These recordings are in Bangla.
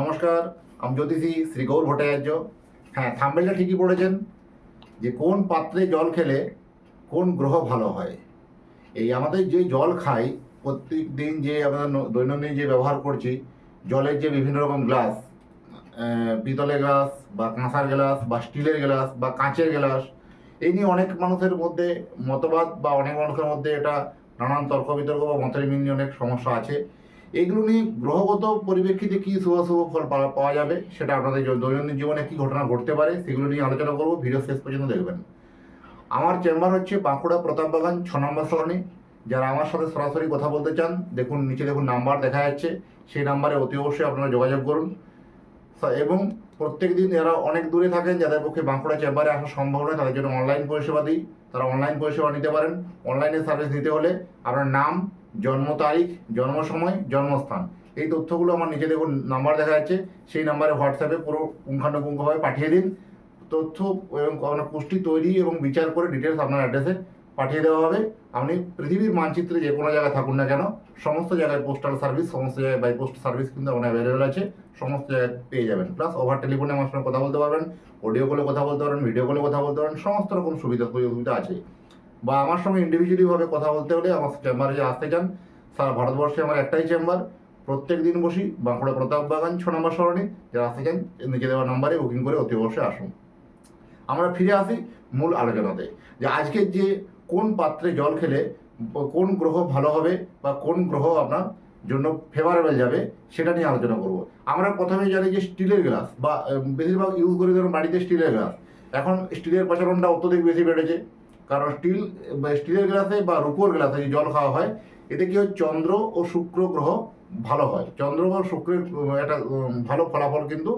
নমস্কার, আমি জ্যোতিষী শ্রী গৌর ভট্টাচার্য। হ্যাঁ থাম্বেলটা ঠিকই পড়েছেন যে কোন পাত্রে জল খেলে কোন গ্রহ ভালো হয়। এই আমাদের যে জল খাই প্রত্যেক দিন যে আমরা দৈনন্দিন যে ব্যবহার করছি, জলের যে বিভিন্ন রকম গ্লাস পিতলের গ্লাস বা কাঁসার গ্লাস বা স্টিলের গ্লাস বা কাঁচের গ্লাস, এই নিয়ে অনেক মানুষের মধ্যে মতবাদ বা অনেক মানুষের মধ্যে এটা নানান তর্ক বিতর্ক বা মতবিন্দ অনেক সমস্যা আছে। এইগুলো নিয়ে গ্রহগত পরিপ্রেক্ষিতে কী শুভ শুভ ফল পাওয়া- যাবে, সেটা আপনাদের দৈনন্দিন জীবনে কী ঘটনা ঘটতে পারে, সেগুলো নিয়ে আলোচনা করব, ভিডিও শেষ পর্যন্ত দেখবেন। আমার চেম্বার হচ্ছে বাঁকুড়া প্রতাপবাগান ছ নম্বর সরণি। যারা আমার সাথে সরাসরি কথা বলতে চান, দেখুন, নিচে দেখুন নাম্বার দেখা যাচ্ছে, সেই নাম্বারে অতি অবশ্যই আপনারা যোগাযোগ করুন। এবং প্রত্যেক দিন যারা অনেক দূরে থাকেন, যাদের পক্ষে বাঁকুড়া চেম্বারে আসা সম্ভব নয়, তাদের জন্য অনলাইন পরিষেবা দিই। তারা অনলাইন পরিষেবা নিতে পারেন। অনলাইনে সার্ভিস নিতে হলে আপনার নাম জন্ম তারিখ, জন্ম সময়, জন্মস্থান। এই তথ্যগুলো আমার নিচে দেখুন নাম্বার দেখা যাচ্ছে, সেই নাম্বারে হোয়াটসঅ্যাপে পুরো পুঙ্খানুপুঙ্খভাবে পাঠিয়ে দিন। তথ্য এবং আপনার পুষ্টি তৈরি এবং বিচার করে ডিটেলস আপনার অ্যাড্রেসে পাঠিয়ে দেওয়া হবে। আপনি পৃথিবীর মানচিত্রে যে কোনো জায়গায় থাকুন না কেন, সমস্ত জায়গায় পোস্টাল সার্ভিস সমস্ত জায়গায় বাই পোস্ট সার্ভিস কিন্তু আপনার অ্যাভেলেবেল আছে, সমস্ত জায়গায় পেয়ে যাবেন। প্লাস ওভার টেলিফোনে আমার সঙ্গে কথা বলতে পারবেন অডিও কলে কথা বলতে পারবেন ভিডিও কলে কথা বলতে পারবেন, সমস্ত রকম সুবিধা সুবিধা আছে। বা আমার সঙ্গে ইন্ডিভিজুয়ালিভাবে কথা বলতে হলে আমার চেম্বারে যে আসতে চান। সারা ভারতবর্ষে আমার একটাই চেম্বার প্রত্যেক দিন বসি বাঁকুড়া প্রতাপ বাগান ছ নম্বর সরণি। যারা আসতে চান নিচে দেওয়া নাম্বারে বুকিং করে অতি অবশ্যই আসুন। আমরা ফিরে আসি মূল আলোচনাতে। যে আজকের যে কোন পাত্রে জল খেলে, কোন গ্রহ ভালো হবে বা কোন গ্রহ আপনার জন্য ফেভারেবল যাবে, সেটা নিয়ে আলোচনা করব। আমরা প্রথমে জানি যে স্টিলের গ্লাস বা বেশিরভাগ ইউজ করি ধরুন বাড়িতে স্টিলের গ্লাস। এখন স্টিলের প্রচলনটা অত্যধিক বেশি বেড়েছে। কারণ স্টিল, বা স্টিলের গ্লাসে বা রূপোর গ্লাসে যে জল খাওয়া হয়, এতে কি হয়? চন্দ্র ও শুক্র গ্রহ ভালো হয়। চন্দ্র ও শুক্রের একটা ভালো ফলাফল কিন্তু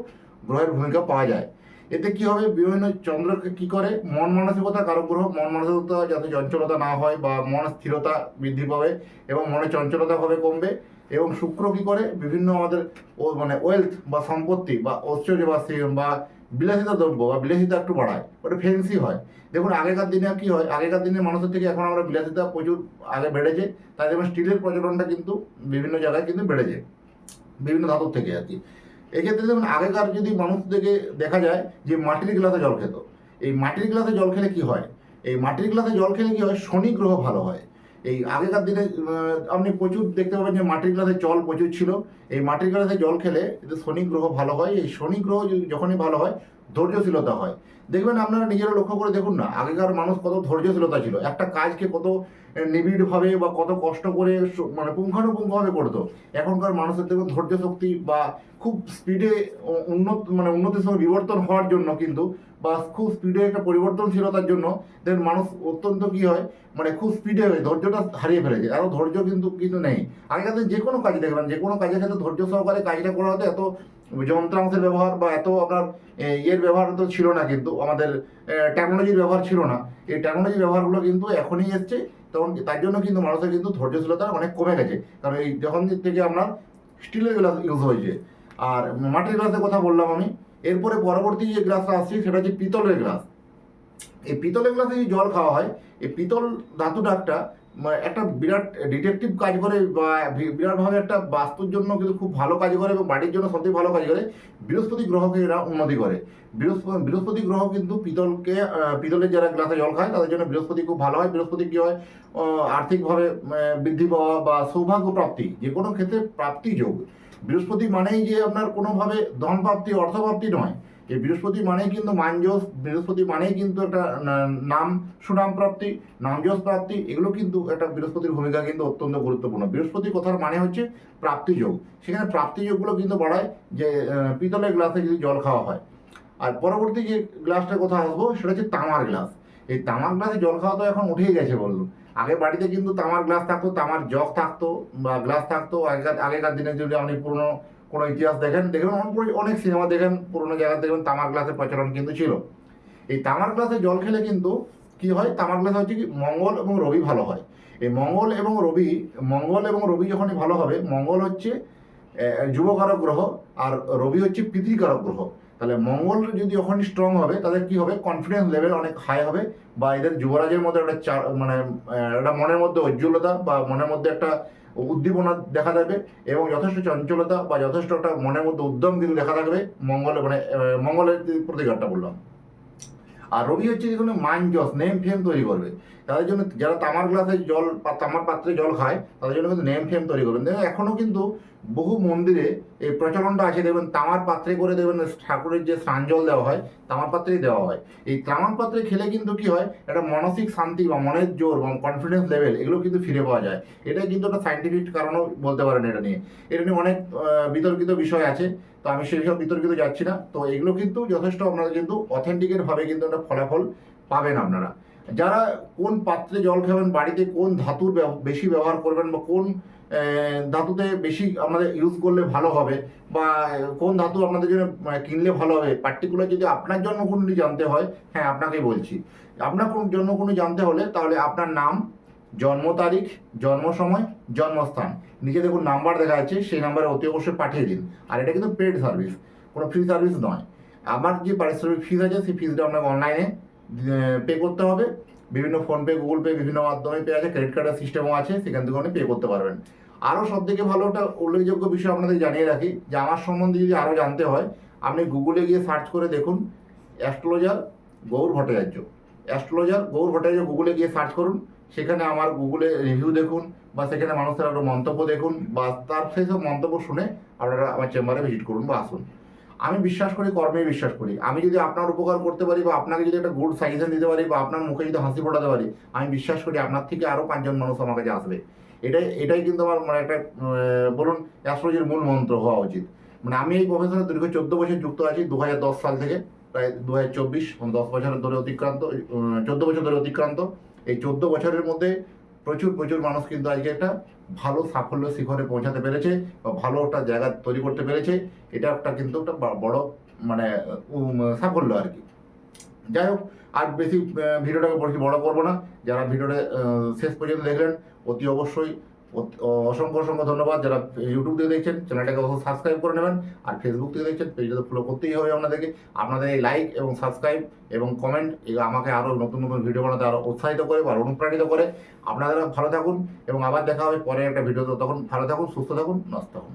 গ্রহের ভূমিকা পাওয়া যায়। এতে কি হবে? বিভিন্ন চন্দ্রকে কি করে? মন মানসিকতা কারক গ্রহ মন মানসিকতা যাতে চঞ্চলতা না হয় বা মন স্থিরতা বৃদ্ধি পাবে এবং মনে চঞ্চলতা হবে কমবে এবং শুক্র কি করে? বিভিন্ন আমাদের মানে ওয়েলথ বা সম্পত্তি বা ঐশ্বর্য বা বিলাসিতা দ্রব্য বা বিলাসিতা একটু বাড়ায়, ওটা ফেন্সি হয়। দেখুন, আগেকার দিনে কি হয়, আগেকার দিনে মানুষের থেকে এখন আমরা বিলাসিতা প্রচুর আগে বেড়েছে, তাই জন্য স্টিলের প্রচলনটা কিন্তু বিভিন্ন জায়গায় কিন্তু বেড়েছে, বিভিন্ন ধাতুর থেকে আর কি। এক্ষেত্রে যেমন আগেকার যদি মানুষ থেকে দেখা যায় যে মাটির গ্লাসে জল খেত, এই মাটির গ্লাসে জল খেলে কি হয়? এই মাটির গ্লাসে জল খেলে কি হয়? শনি গ্রহ ভালো হয়। এই আগেকার দিনে আপনি প্রচুর দেখতে পাবেন যে মাটির গ্লাসে জল প্রচুর ছিল। এই মাটির গ্লাসে জল খেলে শনি গ্রহ ভালো হয়। এই শনি গ্রহ যখনই ভালো হয় ধৈর্যশীলতা হয়। দেখবেন আপনারা নিজেরা লক্ষ্য করে দেখুন না, আগেকার মানুষ কত ধৈর্যশীলতা ছিল। একটা কাজকে কত নিবিড়ভাবে বা কত কষ্ট করে মানে পুঙ্খানুপুঙ্খভাবে করতো। এখনকার মানুষের দেখুন ধৈর্য শক্তি বা খুব স্পিডে উন্নত মানে উন্নতির সঙ্গে বিবর্তন হওয়ার জন্য কিন্তু বা খুব স্পিডে একটা পরিবর্তনশীলতার জন্য দেন মানুষ অত্যন্ত কি হয় মানে খুব স্পিডে হয় ধৈর্যটা হারিয়ে ফেলেছে। আরও ধৈর্য কিন্তু কিন্তু নেই। আগেকার যে কোনো কাজ দেখবেন, যে কোনো কাজের ক্ষেত্রে ধৈর্য সহকারে কাজটা করা হতো, এত যন্ত্রাংশের ব্যবহার বা এত আপনার ইয়ের ব্যবহার তো ছিল না কিন্তু, আমাদের টেকনোলজির ব্যবহার ছিল না। এই টেকনোলজির ব্যবহারগুলো কিন্তু এখনই এসছে, তখন তার জন্য কিন্তু মানুষের কিন্তু ধৈর্যশীলতা অনেক কমে গেছে। কারণ এই যখন থেকে আপনার স্টিলের গ্লাস ইউজ হয়েছে, আর মাটির গ্লাসের কথা বললাম আমি, এরপরে পরবর্তী যে গ্লাসটা আসছে, সেটা হচ্ছে পিতলের গ্লাস এই পিতলের গ্লাসে যে জল খাওয়া হয়, এই পিতল ধাতুটা একটা একটা বিরাট ডিটেকটিভ কাজ করে বা বি- বিরাটভাবে একটা বাস্তুর জন্য কিন্তু খুব ভালো কাজ করে এবং বাড়ির জন্য সবচেয়ে ভালো কাজ করে। বৃহস্পতি গ্রহকে এরা উন্নতি করে। বৃহস্পতি বৃহস্পতি গ্রহ কিন্তু পিতলকে পিতলের যারা গ্লাসে জল খায়, তাদের জন্য বৃহস্পতি খুব ভালো হয়। বৃহস্পতি কী হয়? আর্থিকভাবে বৃদ্ধি পাওয়া বা সৌভাগ্য প্রাপ্তি যে কোনো ক্ষেত্রে প্রাপ্তি যোগ। বৃহস্পতি মানেই যে আপনার কোনোভাবে ধন প্রাপ্তি অর্থ প্রাপ্তি নয়। এই বৃহস্পতি মানেই কিন্তু মানযশ বৃহস্পতি মানেই কিন্তু একটা নাম, সুনাম প্রাপ্তি নামযশ প্রাপ্তি, এগুলো কিন্তু একটা বৃহস্পতির ভূমিকা কিন্তু অত্যন্ত গুরুত্বপূর্ণ। বৃহস্পতি কথার মানে হচ্ছে প্রাপ্তিযোগ সেখানে প্রাপ্তি যোগগুলো কিন্তু বাড়ায় যে পিতলের গ্লাসে যদি জল খাওয়া হয়। আর পরবর্তী যে গ্লাসটার কথা আসব, সেটা হচ্ছে তামার গ্লাস। এই তামার গ্লাসে জল খাওয়া তো এখন উঠেই গেছে বলল আগে বাড়িতে কিন্তু তামার গ্লাস থাকতো, তামার জগ থাকতো, বা গ্লাস থাকতো। আগেকার আগেকার দিনে যদি আপনি পুরনো কোনো ইতিহাস দেখেন, দেখবেন অনেক অনেক সিনেমা দেখেন, পুরোনো জায়গায় দেখবেন তামার গ্লাসের প্রচলন কিন্তু ছিল। এই তামার গ্লাসে জল খেলে কিন্তু কি হয়? তামার গ্লাসে হচ্ছে কি? মঙ্গল এবং রবি ভালো হয়। এই মঙ্গল এবং রবি মঙ্গল এবং রবি যখনই ভালো হবে, মঙ্গল হচ্ছে যুবকারক গ্রহ, আর রবি হচ্ছে পিতৃকারক গ্রহ। তাহলে মঙ্গল যদি ওখানে স্ট্রং হবে, তাদের কি হবে? কনফিডেন্স লেভেল অনেক হাই হবে। বা এদের যুবরাজের মধ্যে একটা চা- মানে একটা মনের মধ্যে উজ্জ্বলতা বা মনের মধ্যে একটা উদ্দীপনা দেখা যাবে এবং যথেষ্ট চঞ্চলতা বা যথেষ্ট একটা মনের মধ্যে উদ্যম কিন্তু দেখা থাকবে মঙ্গলে মানে মঙ্গলের প্রতিকারটা বললাম। আর রবি হচ্ছে যে কোনো মাইন্ড জস, নেম ফেম তৈরি করবে। তাদের জন্য যারা তামার গ্লাসে জল, তামার পাত্রে জল খায়, তাদের জন্য কিন্তু নেম ফেম তৈরি করবেন দেখবেন এখনও কিন্তু বহু মন্দিরে এই প্রচলনটা আছে। দেখবেন, তামার পাত্রে করে দেখবেন, ঠাকুরের যে স্নান জল দেওয়া হয়, তামার পাত্রেই দেওয়া হয়। এই তামার পাত্রে খেলে কিন্তু কি হয়, একটা মানসিক শান্তি বা মনের জোর বা কনফিডেন্স লেভেল এগুলো কিন্তু ফিরে পাওয়া যায়। এটা কিন্তু একটা সাইন্টিফিক কারণও বলতে পারেন এটা নিয়ে। এটা নিয়ে অনেক বিতর্কিত বিষয় আছে। তো আমি সেই সব বিতর্কিত যাচ্ছি না। তো এগুলো কিন্তু যথেষ্ট আপনারা কিন্তু অথেন্টিকের ভাবে কিন্তু একটা ফলাফল পাবেন আপনারা। যারা কোন পাত্রে জল খাবেন, বাড়িতে কোন ধাতুর বেশি ব্যবহার করবেন বা কোন ধাতুতে বেশি আমাদের ইউজ করলে ভালো হবে বা কোন ধাতু আপনাদের জন্য কিনলে ভালো হবে পার্টিকুলার যদি আপনার জন্য কোনো জানতে হয় হ্যাঁ আপনাকেই বলছি। আপনার কোন জন্য কোনো জানতে হলে তাহলে আপনার নাম জন্ম তারিখ, জন্ম সময়, জন্মস্থান। নিচে দেখুন নাম্বার দেখা যাচ্ছে, সেই নাম্বারে অতি অবশ্যই পাঠিয়ে দিন। আর এটা কিন্তু পেড সার্ভিস কোনো ফ্রি সার্ভিস নয়। আমার যে পারিশ্রমিক ফিস আছে, সেই ফিসটা আপনাকে অনলাইনে পে করতে হবে। বিভিন্ন ফোনপে গুগল পে বিভিন্ন মাধ্যমে পে আছে ক্রেডিট কার্ডের সিস্টেমও আছে, সেখান থেকে আপনি পে করতে পারবেন। আরও সব থেকে ভালো একটা উল্লেখযোগ্য বিষয় আপনাদের জানিয়ে রাখি, যে আমার সম্বন্ধে যদি আরও জানতে হয়, আপনি গুগলে গিয়ে সার্চ করে দেখুন অ্যাস্ট্রোলজার গৌর ভট্টাচার্য। অ্যাস্ট্রোলজার গৌর ভট্টাচার্য গুগলে গিয়ে সার্চ করুন সেখানে আমার গুগলে রিভিউ দেখুন বা সেখানে মানুষের আরও মন্তব্য দেখুন বা তার সেই সব মন্তব্য শুনে আপনারা আমার চেম্বারে ভিজিট করুন বা আসুন। আমি বিশ্বাস করি, কর্মে বিশ্বাস করি। আমি যদি আপনার উপকার করতে পারি বা আপনাকে যদি একটা গুড সাজেশন দিতে পারি বা আপনার মুখে যদি হাসি ফোটাতে পারি, আমি বিশ্বাস করি আপনার থেকে আরও পাঁচজন মানুষ আমার কাছে আসবে। এটাই এটাই কিন্তু আমার মানে একটা বলুন অ্যাস্ট্রোলজির মূল মন্ত্র হওয়া উচিত। মানে আমি এই প্রফেশনে দীর্ঘ চোদ্দ বছর যুক্ত আছি, দু হাজার দশ সাল থেকে। প্রায় দু হাজার চব্বিশ দশ বছরের ধরে অতিক্রান্ত চোদ্দ বছর ধরে অতিক্রান্ত। এই চোদ্দ বছরের মধ্যে প্রচুর প্রচুর মানুষ কিন্তু আজকে একটা ভালো সাফল্য শিখরে পৌঁছাতে পেরেছে বা ভালো একটা জায়গা তৈরি করতে পেরেছে। এটা একটা কিন্তু একটা বড় মানে সাফল্য আর কি। যাই হোক, আর বেশি ভিডিওটাকে বড় করব না। যারা ভিডিওটা শেষ পর্যন্ত দেখলেন, অতি অবশ্যই অসংখ্য অসংখ্য ধন্যবাদ। যারা ইউটিউব থেকে দেখছেন চ্যানেলটাকে অবশ্যই সাবস্ক্রাইব করে নেবেন। আর ফেসবুক থেকে দেখছেন পেজটা তো ফলো করতেই হবে আপনাদেরকে। আপনাদের এই লাইক এবং সাবস্ক্রাইব এবং কমেন্ট এগুলো আমাকে আরও নতুন নতুন ভিডিও বানাতে আরও উৎসাহিত করে বা অনুপ্রাণিত করে। আপনারা ভালো থাকুন এবং আবার দেখা হবে পরে একটা ভিডিওতে তখন ভালো থাকুন, সুস্থ থাকুন, নষ্ট থাকুন।